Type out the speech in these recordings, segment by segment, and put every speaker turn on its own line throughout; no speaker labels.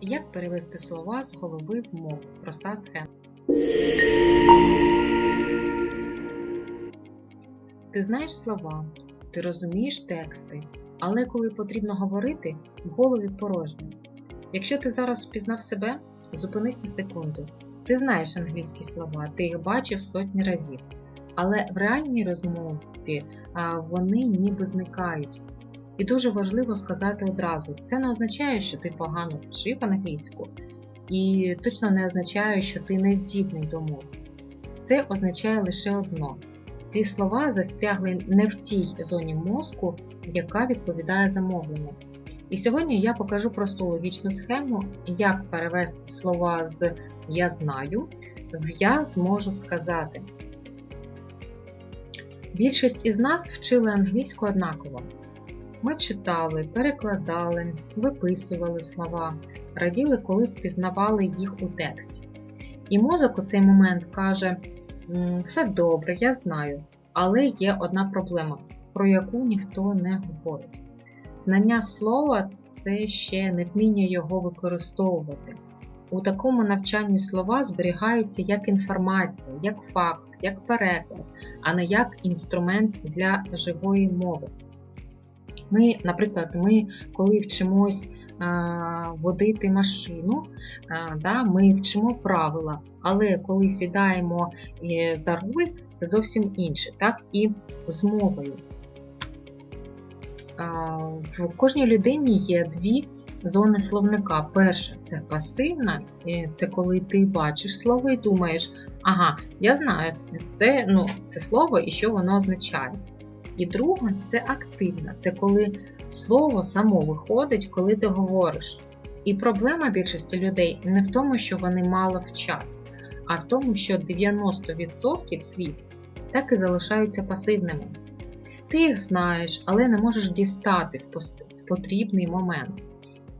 Як перевести слова з голови в мову? Проста схема. Ти знаєш слова, ти розумієш тексти, але коли потрібно говорити, в голові порожньо. Якщо ти зараз впізнав себе, зупинись на секунду. Ти знаєш англійські слова, ти їх бачив сотні разів. Але в реальній розмові вони ніби зникають. І дуже важливо сказати одразу: це не означає, що ти погано вчив англійську, і точно не означає, що ти не здібний до мови. Це означає лише одно: ці слова застрягли не в тій зоні мозку, яка відповідає за мовлення. І сьогодні я покажу просту логічну схему, як перевести слова з я знаю в я зможу сказати. Більшість із нас вчили англійську однаково. Ми читали, перекладали, виписували слова, раділи, коли впізнавали їх у тексті. І мозок у цей момент каже: все добре, я знаю, але є одна проблема, про яку ніхто не говорить. Знання слова це ще не вміння його використовувати. У такому навчанні слова зберігаються як інформація, як факт, як переклад, а не як інструмент для живої мови. Ми, наприклад, ми, коли вчимось водити машину, да, ми вчимо правила, але коли сідаємо за руль, це зовсім інше, так і з мовою. В кожній людині є дві зони словника. Перша це пасивна, це коли ти бачиш слово і думаєш, ага, я знаю, це, ну, це слово і що воно означає. І друга це активна, це коли слово само виходить, коли ти говориш. І проблема більшості людей не в тому, що вони мало вчать, а в тому, що 90% слів так і залишаються пасивними. Ти їх знаєш, але не можеш дістати в потрібний момент.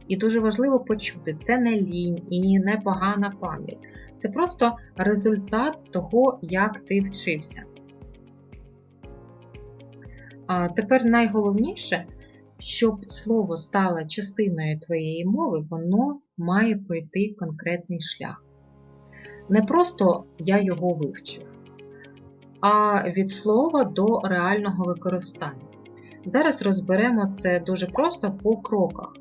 І дуже важливо почути, це не лінь і не погана пам'ять. Це просто результат того, як ти вчився. Тепер найголовніше, щоб слово стало частиною твоєї мови, воно має пройти конкретний шлях. Не просто я його вивчив, а від слова до реального використання. Зараз розберемо це дуже просто по кроках.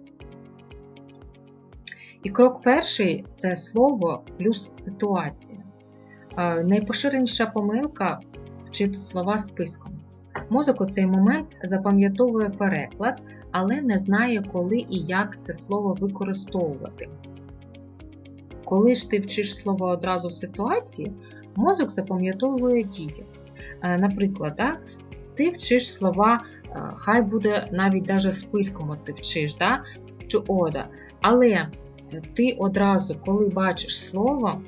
І крок перший це слово плюс ситуація. Найпоширеніша помилка вчити слова списком. Мозок у цей момент запам'ятовує переклад, але не знає, коли і як це слово використовувати. Коли ж ти вчиш слово одразу в ситуації, мозок запам'ятовує дії. Наприклад, да, ти вчиш слова, хай буде навіть даже списком от ти вчиш, да, чи ода. Але ти одразу, коли бачиш слово,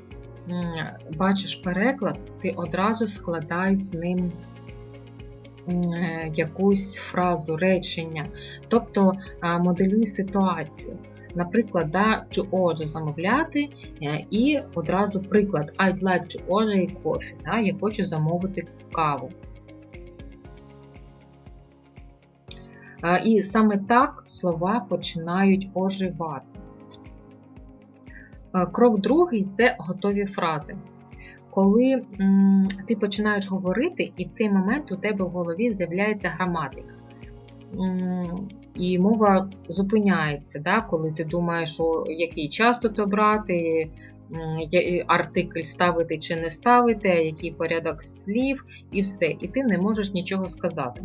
бачиш переклад, ти одразу складай з ним якусь фразу, речення, тобто моделюй ситуацію. Наприклад, да, to order замовляти, е, і одразу приклад I'd like to order a coffee. Да, Я хочу замовити каву. І саме так слова починають оживати. Е, крок другий це готові фрази. Коли м, ти починаєш говорити, і в цей момент у тебе в голові з'являється граматика. М, і мова зупиняється, да, коли ти думаєш, о, який час тут обрати, артикль ставити чи не ставити, який порядок слів, і все. І ти не можеш нічого сказати.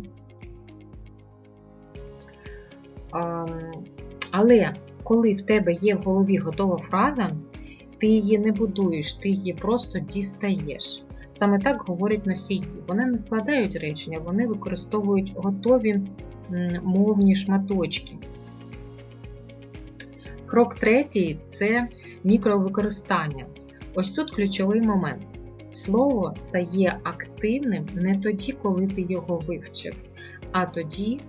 Але коли в тебе є в голові готова фраза, ти її не будуєш, ти її просто дістаєш. Саме так говорять носії. Вони не складають речення, вони використовують готові мовні шматочки. Крок третій це мікровикористання. Ось тут ключовий момент. Слово стає активним не тоді, коли ти його вивчив, а тоді,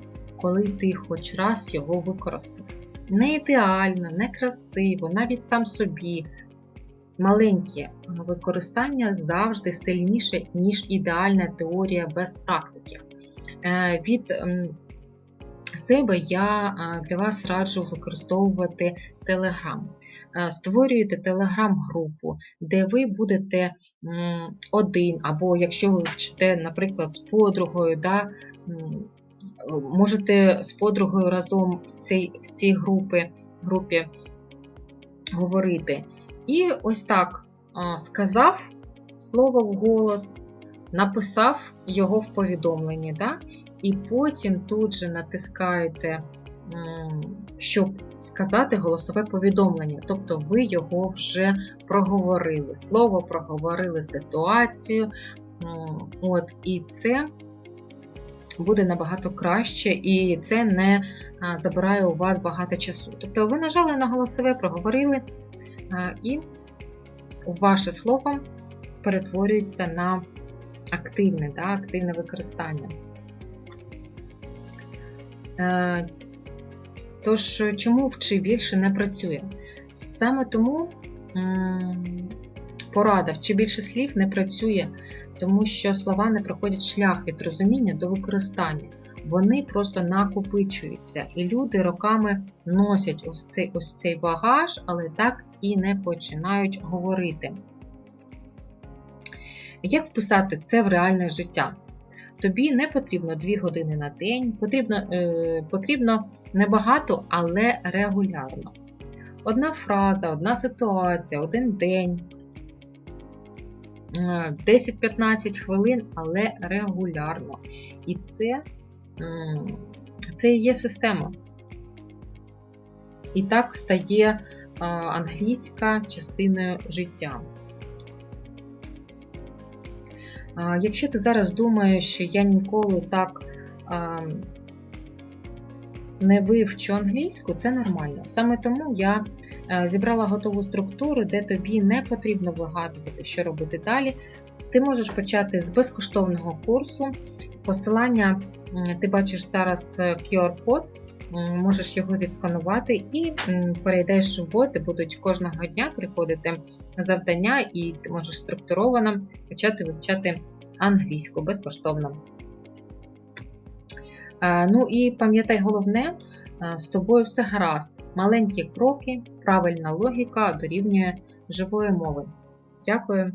коли ти хоч раз його використав не ідеально, не красиво, навіть сам собі. Маленьке використання завжди сильніше, ніж ідеальна теорія без практики. Е, від себе я для вас раджу використовувати Telegram. Створюєте Telegram-групу, де ви будете один, або якщо ви вчите, наприклад, з подругою, да, можете з подругою разом в цій в цій групі, групі говорити. І ось так сказав слово вголос, написав його в повідомленні. Да? І потім тут же натискаєте, щоб сказати голосове повідомлення. Тобто ви його вже проговорили. Слово проговорили ситуацію. От, І це буде набагато краще, і це не забирає у вас багато часу. Тобто ви нажали на голосове, проговорили, і ваше слово перетворюється на активне, да, активне використання. Е, тож, чому вчи більше не працює? Саме тому порада вчи більше слів не працює, тому що слова не проходять шлях від розуміння до використання. Вони просто накопичуються, і люди роками носять ось цей ось цей багаж, але так і не починають говорити. Як вписати це в реальне життя? Тобі не потрібно 2 години на день, потрібно е, потрібно небагато, але регулярно. Одна фраза, одна ситуація, один день, 10-15 е, хвилин, але регулярно. І це, це і є система. І так стає англійська частиною життя. Якщо ти зараз думаєш, що я ніколи так не вивчу англійську, це нормально. Саме тому я е, зібрала готову структуру, де тобі не потрібно вигадувати, що робити далі. Ти можеш почати з безкоштовного курсу. Посилання ти бачиш зараз е, QR-код можеш його відсканувати і перейдеш в бот, будуть кожного дня приходити завдання, і ти можеш структуровано почати вивчати англійську безкоштовно. Ну і пам'ятай головне, з тобою все гаразд. Маленькі кроки, правильна логіка дорівнює живої мови. Дякую.